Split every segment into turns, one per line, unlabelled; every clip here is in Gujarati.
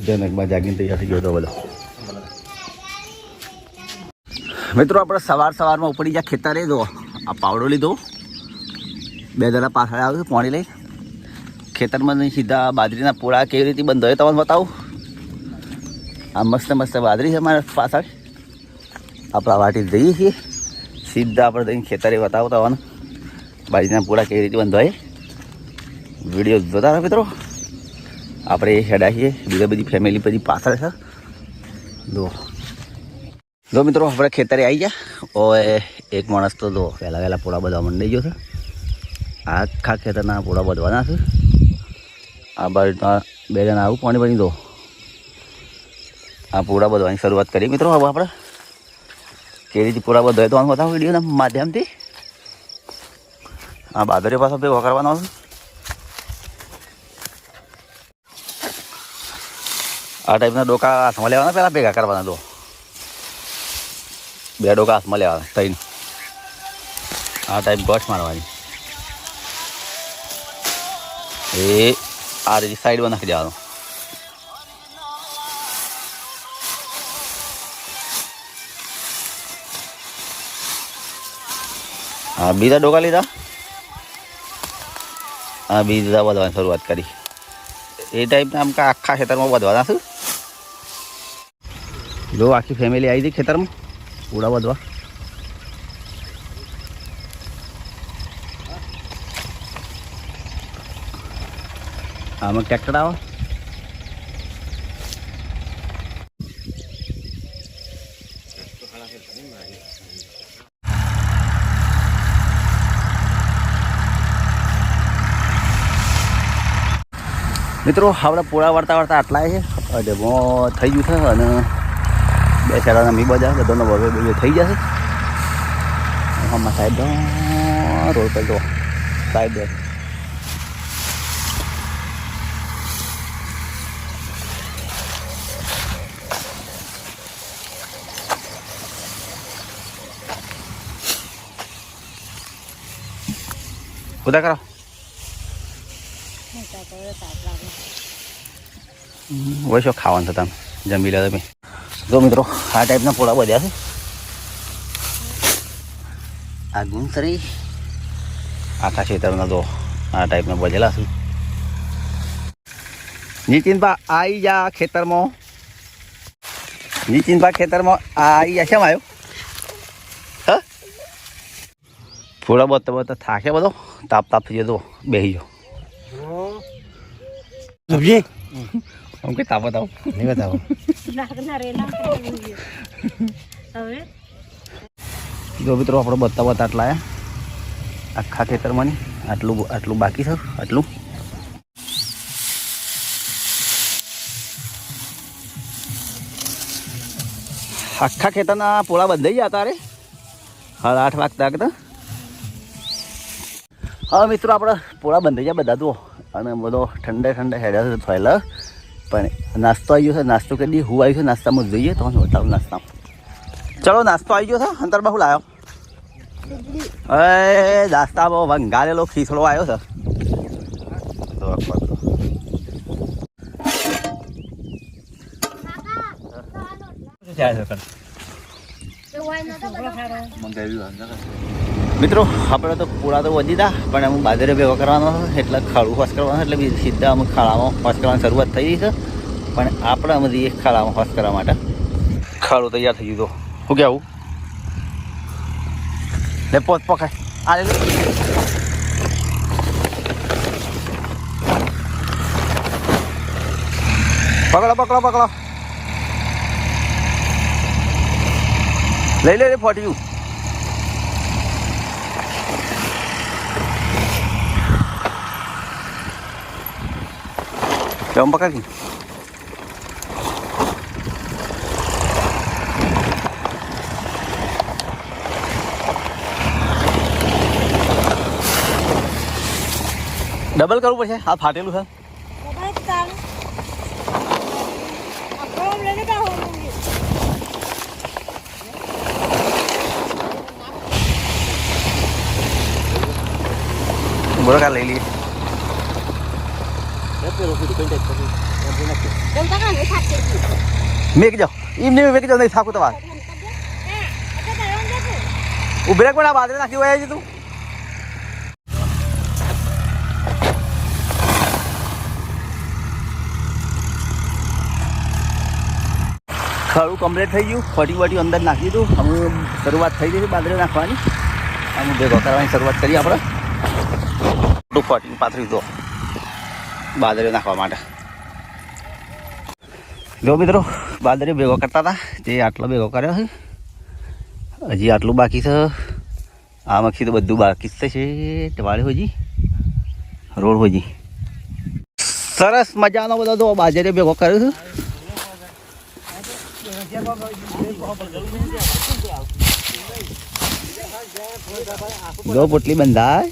જનકમાં જાગીને તૈયાર થઈ ગયો હતો બધો મિત્રો આપણે સવાર સવારમાં ઉપડી ગયા ખેતરે જો આ પાવડો લીધો બે જણા પાછળ આવ્યું પાણી લઈ ખેતરમાં સીધા બાજરીના પોળા કેવી રીતે બંધ હોય તમને બતાવું આ મસ્ત મસ્ત બાજરી છે મારા પાછળ આપણા વાટી જઈએ છીએ સીધા આપણે જઈને ખેતરે બતાવો તમને બાજરીના પોળા કેવી રીતે બંધ હોય વીડિયો જોતા મિત્રો આપણે હેડા છીએ બીજા બધી ફેમિલી બધી પાછળ છે. દો. જો મિત્રો, આપણે ખેતરે આવી ગયા. ઓય, એક માણસ તો જો વહેલા વહેલા પોળા બધા મંડાઈ ગયો છે. આખા ખેતરના પોળા બધવાના છે. આ બાજુ બે જણા આવું, પાણી બની દો. આ પોળા બધવાની શરૂઆત કરી મિત્રો, હવે આપણે કેવી રીતે પૂરા બધો તો બતાવો વિડીયોના માધ્યમથી. આ બાદરીઓ પાછો ભેગો કરવાનો છે. આ ટાઈપના ડોકા હાથમાં લેવાના? પહેલાં ભેગા કરવાના દો. બે ડોકા હાથમાં લેવાના, ત્રણ. આ ટાઈપ ગોઠ મારવાની. એ આ રીતે સાઈડમાં નાખી દેવાનું. હા બીજા ડોકા લીધા? હા બીજા વધવાની શરૂઆત કરી. એ ટાઈપના આમ આખા ખેતરમાં વધવાના છે જો આખી ફેમિલી આવી હતી ખેતરમાં. પૂડા વધવા આમાં ટ્રેક્ટર આવે? મિત્રો આપણે પોળા વળતા વળતા આટલા છે. ડેમો થઈ ગયું છે અને બે ચારાના મી બજાર બધાનો હવે બે થઈ જશે આમાં સાહેબ રોડ પર જો સાહેબ ઉદા કરો હવે શું ખાવાનું છે તમે જમી લો તમે જો મિત્રો આ ટાઈપના પોળા બધ્યા છે. આ ગુંસરી આખા ખેતરના જો આ ટાઈપના બધેલા છે. નીતિનભા આવી જા ખેતરમાં. નીતિનભા ખેતરમાં આવી જા કેમ આવ્યો થોડા બતા બતા થાકે બધો. તાપ તાપ થઈ જતો. બેસી ગયો
સમજી
તાપ બતાવો.
નહીં બતાવો.
જો મિત્રો, આપણે બતા બતા આટલા આખા ખેતરમાં આટલું આટલું બાકી છે? આટલું? આખા ખેતરના પોળા બંધાઈ ગયા તારે હાલ આઠ વાગતા હતા હા, મિત્રો, આપણે પોળા બંધાઈ ગયા બધા, જુઓ. અને બધો ઠંડે ઠંડે હેડ્યા થયેલા પણ નાસ્તો આવી ગયો છે, નાસ્તો કરી દઈએ, હું આવી છે નાસ્તામાં જોઈએ, તો હું બતાવું નાસ્તા ચલો, નાસ્તો આવી ગયો છે અંતર બહુ લાવ્યો એ નાસ્તા બહુ વંગારેલો ખીસડો આવ્યો છે. મિત્રો, આપણે તો પૂરા તો વધી હતા પણ અમુક બાજરે ભેગો કરવાનો એટલે ખાડું ફસ કરવાનો એટલે સીધા અમુક ખાડામાં ફસ કરવાની શરૂઆત થઈ છે. પણ આપણે અમથી એક ખાડામાં હોસ કરવા માટે. ખાડું તૈયાર થઈ ગયું શું શું આવું? લે પોત પકાય આ લે લે. પકડો પકડો પકડો. લઈ લે રે ફોટ્યું. કેમ પકડી. ડબલ કરવું પડશે? આ ફાટેલું છે. બોલો કા લઈ લઈએ. મેક જાઓ એમ નહીં મેક જાઓ નહીં થાકું તમારે ઊભી રાખ પણ આ બાદરે નાખ્યું હોય છે તું. ખરું કમ્પ્લીટ થઈ ગયું. ફટી બટી અંદર નાખી દીધું અમે શરૂઆત થઈ ગઈ છે બાદરી નાખવાની. અમે ભેગો કરવાની શરૂઆત કરી આપણે. ટુ ફટી પાથરી દો. બાજરે નાખવા માટે. જો મિત્રો, બાજરે ભેગો કરતા હતા. જે આટલો ભેગો કર્યો છે. હજી આટલું બાકી છે. આ મખી તો બધું બાકી જ છે વાળે હોજી. રોડ હોજી. સરસ મજાનો બધો તો બાજરે ભેગો કર્યો છે. જો પોટલી બંધાય.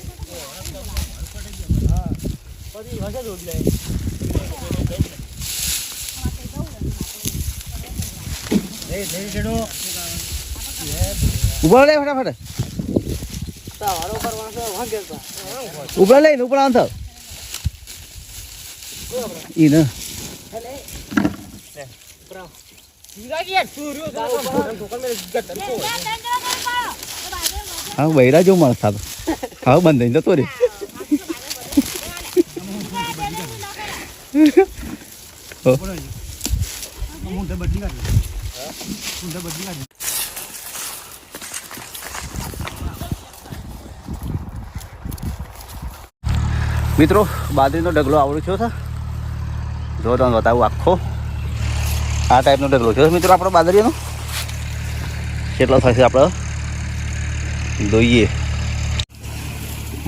ઊભો લે ફટાફટ. ઊભો લઈને આમ થાવ ઈ ને. હા બૈરા જેવું માણસ થતો હા બંધ થઈને જતો રે. મિત્રો બાદરીનો ડગલો આવડું છો છે જો તમને બતાવું આખો. આ ટાઈપનો ડગલો છે. મિત્રો, આપણો બાજરીનો કેટલો થશે આપણે? જોઈએ.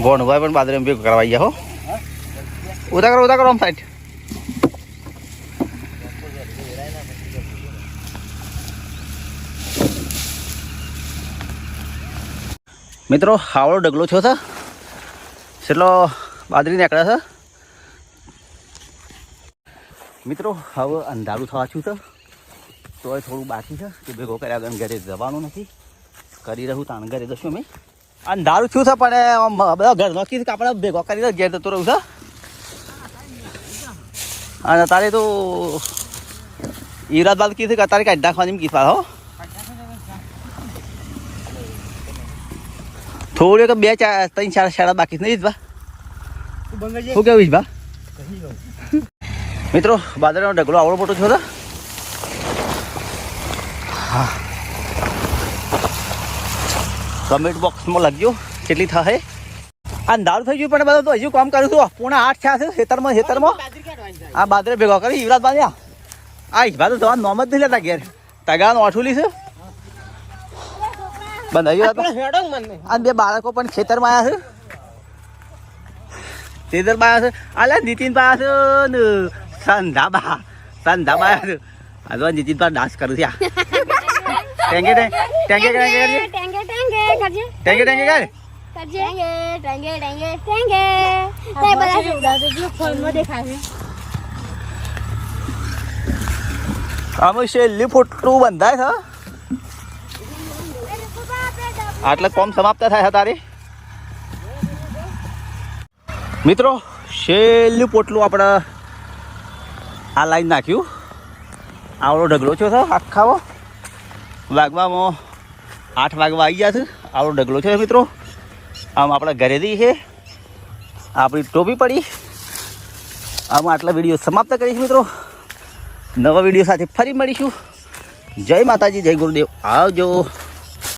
ભણભાઈ પણ બાદરી ભેગું કરવા ગયા હો. ઉતા કરો ઉદા કરો, આમ સાઈડ. મિત્રો હાવળો ડગલો છો છે. કેટલો બાદરી નીકળ્યા છે. મિત્રો હવે અંધારું થવા છું તો તોય થોડું બાકી છે. કે ભેગો કર્યા વગર ઘરે જવાનું નથી. કરી રહ્યું તાણ ઘરે જશું અમે. અંધારું થયું છે પણ બધા ઘર નક્કી કે આપણે ભેગો કરીને ઘેર જતો રહ્યું છે. અને તારે તો ઈરાદ બાદ કીધું કે અત્યારે કાઢી નાખવાની કીધા હો. થોડું એક બે ચાર ત્રણ ચાર શાળા બાકી નહીં જ બા શું કેવું બા મિત્રો બાદરાનો ઢગલો આવડો મોટો છો તો કમેન્ટ બોક્સમાં લખજો કેટલી થાય દારૂ થઈ ગયું પણ બધા તો હજુ કામ કર્યું હતું. પૂણા આઠ થયા છે ખેતરમાં ખેતરમાં. આ બાદરે ભેગો કરી યુવરાજ બાંધ્યા આ ઈભા તો તમારું નોમ જ નહીં લેતા ઘેર. તગાનું અઠુલી છે બંધાયું આ બે બાળકો પણ ખેતરમાં આવ્યા છે. ખેતરમાં આવ્યા છે. અલ્યા નીતિન આવ્યા છે ને સંધાબા સંધાબા આવ્યા છે આ જો નીતિનબા ડાન્સ કરું આ ટેંગે ટેંગે ટેંગે ટેંગે કરજે.
ટેંગે ટેંગે કરજે.
ટેંગે ટેંગે કર.
કરજે. ટેંગે ટેંગે ટેંગે. તે બધા જોડા તો ફોનમાં દેખાશે.
અમે છેલ્લી ફોટું બંધાય છે. આટલે કોમ સમાપ્ત થાય છે તારી. મિત્રો છેલ્લું પોટલું આપણે આ લાઈન નાખ્યું. આવડો ઢગલો છો છે આખાવો. વાગવામાં આઠ વાગવા આવી ગયા છે. આવડો ઢગલો છે મિત્રો. આમ આપણા ઘરેથી છે. આપણી ટોપી પડી. આમ આટલા વીડિયો સમાપ્ત કરીશ મિત્રો. નવા વીડિયો સાથે ફરી મળીશું. જય માતાજી, જય ગુરુદેવ. આવજો.